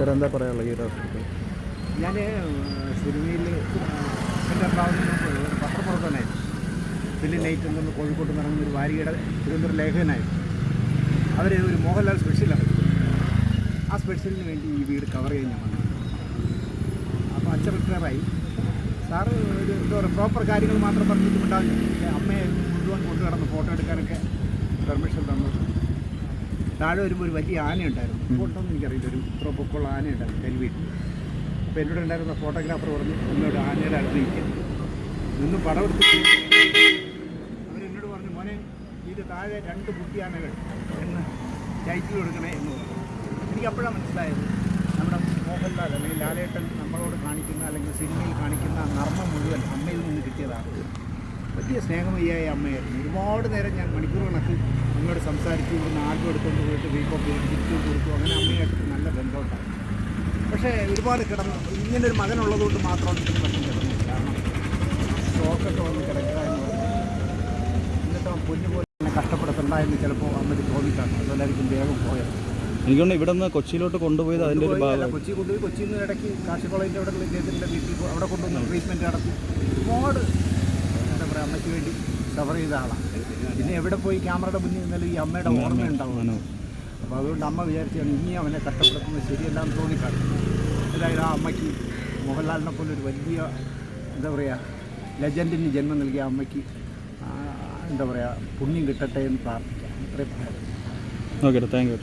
Sir എന്താ ഈ അവസരത്തിൽ ഞാൻ സിനിമയിൽ എന്റെ പത്രപ്രവർത്തനായിരുന്നു ഫിലിം നൈറ്റ് എന്നുള്ള കോഴിക്കോട്ട് നടന്ന ഒരു വാരികയുടെ തിരുവനന്തപുരം ലേഖകനായിരുന്നു. അവർ ഒരു മോഹൻലാൽ സ്പെഷ്യലാണ് ആ സ്പെഷ്യലിന് വേണ്ടി ഈ വീട് കവർ ചെയ്യാൻ ഞാൻ വന്നു. അപ്പോൾ അച്ഛൻ റിട്ടയറായി സാറ് ഒരു എന്താ പറയുക പ്രോപ്പർ കാര്യങ്ങൾ മാത്രം പറഞ്ഞിട്ട് ഉണ്ടാവില്ല പക്ഷേ അമ്മയെ മുഴുവൻ കൊണ്ടു കിടന്ന് ഫോട്ടോ എടുക്കാനൊക്കെ പെർമിഷൻ തന്നു. താഴെ വരുമ്പോൾ ഒരു വലിയ ആനയുണ്ടായിരുന്നു. ഫോട്ടോന്നും എനിക്കറിയില്ല. ഒരു ഇത്ര പൊക്കമുള്ള ആനയുണ്ടായിരുന്നു കരുവീട്ടിൽ അപ്പോൾ എന്നോട് ഉണ്ടായിരുന്ന ഫോട്ടോഗ്രാഫർ പറഞ്ഞു എന്നോട് ആനയുടെ അടുത്ത് നിൽക്കാൻ നിന്ന് പടം എടുത്ത് അവരെന്നോട് പറഞ്ഞു മോനെ ഇത് താഴെ രണ്ട് കുട്ടിയാനകൾ എന്ന് ടൈറ്റിൽ കൊടുക്കണേ എന്ന് പറഞ്ഞു. എനിക്ക് അപ്പോഴാണ് മനസ്സിലായത് നമ്മുടെ മോഹൻലാൽ അല്ലെങ്കിൽ ലാലേട്ടൻ നമ്മളോട് കാണിക്കുന്ന അല്ലെങ്കിൽ സിനിമയിൽ കാണിക്കുന്ന നർമ്മം മുഴുവൻ അമ്മയിൽ നിന്ന് കിട്ടിയതാണ്. വലിയ സ്നേഹമയ്യായ അമ്മയായിരുന്നു. ഒരുപാട് നേരം ഞാൻ മണിക്കൂർ കണക്ക് അമ്മയോട് സംസാരിച്ചു ഇവിടുന്ന് ആൽബം എടുത്തുകൊണ്ട് പോയിട്ട് വീക്കോപ്പ് തിരിച്ചു കൊടുത്തു. അങ്ങനെ അമ്മയായിട്ട് നല്ല ബന്ധമുണ്ടായി പക്ഷേ ഒരുപാട് കിടന്നു ഇങ്ങനെ ഒരു മകനുള്ളതുകൊണ്ട് മാത്രമാണ് ഇതിന് പ്രശ്നം കിടന്നത് കാരണം ഷോക്കൊക്കെ വന്ന് കിടക്കുക എന്ന് പറഞ്ഞു എന്നിട്ട് അവൻ പൊന്നു പോലെ എന്നെ കഷ്ടപ്പെടുത്തണ്ട എന്ന് ചിലപ്പോൾ അമ്മയ്ക്ക് തോന്നിക്കാണ്. അതുകൊണ്ടായിരിക്കും വേഗം പോയത് എനിക്ക് തോന്നുന്നു ഇവിടെ നിന്ന് കൊച്ചിയിലോട്ട് കൊണ്ടുപോയത് അതിന്റെ ഒരു ഭാഗം കൊച്ചി കൊണ്ടുപോയി കൊച്ചിയിൽ നിന്ന് ഇടയ്ക്ക് കാശി കോളേജിന്റെ അവിടെ ജയത്തിന്റെ വീട്ടിൽ അവിടെ കൊണ്ടുവന്ന് ട്രീറ്റ്മെന്റ് നടത്തി. ഒരുപാട് അമ്മയ്ക്ക് വേണ്ടി സഫർ ചെയ്ത ആളാണ് പിന്നെ എവിടെ പോയി ക്യാമറയുടെ മുന്നിൽ നിന്നാലും ഈ അമ്മയുടെ ഓർമ്മ ഉണ്ടാവും അപ്പോൾ അതുകൊണ്ട് അമ്മ വിചാരിച്ചാണ് ഇനി അവനെ കഷ്ടപ്പെടുത്തുന്നത് ശരിയല്ലാന്ന് തോന്നിക്കാണും. അതായത് ആ അമ്മയ്ക്ക് മോഹൻലാലിനെ പോലെ ഒരു വലിയ എന്താ പറയുക ലെജൻഡിന് ജന്മം നൽകിയ അമ്മയ്ക്ക് എന്താ പറയുക പുണ്യം കിട്ടട്ടെ എന്ന് പ്രാർത്ഥിക്കാം. ഇത്രയും ഓക്കെ താങ്ക് യു